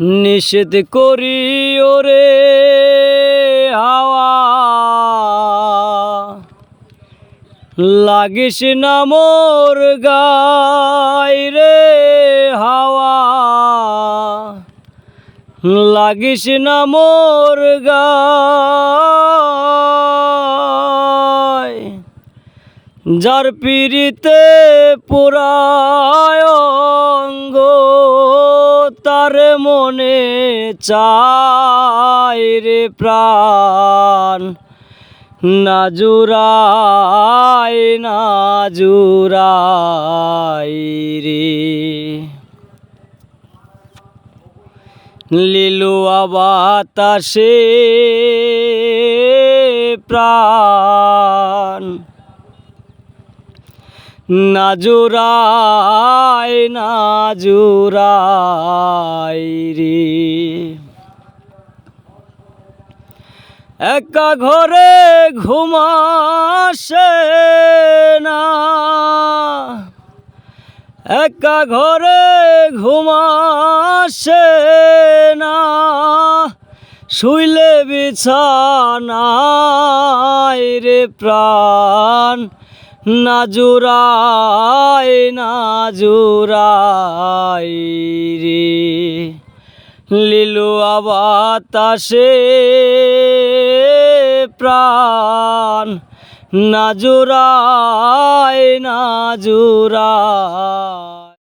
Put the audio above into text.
নিষেধ করি ওরে হাওয়া। লাগিস না মোর গাই রে হাওয়া। লাগিস না মোর গায়। যার পিড়িতে পুরায়ঙ্গ তার মনে চাই রে প্রাণ। না জুরাই না জুরাই রে। লিলুয়া বাতাসে প্রাণ। না জুরাই না জুরাই রে। একা ঘরে ঘুমাসে না। একা ঘরে ঘুমাসে না। শুইলে বিছানায় রে প্রাণ। না জুরাই না জুরাই রে। লিলু বাতাসে প্রাণ না জুরাই না জুরাই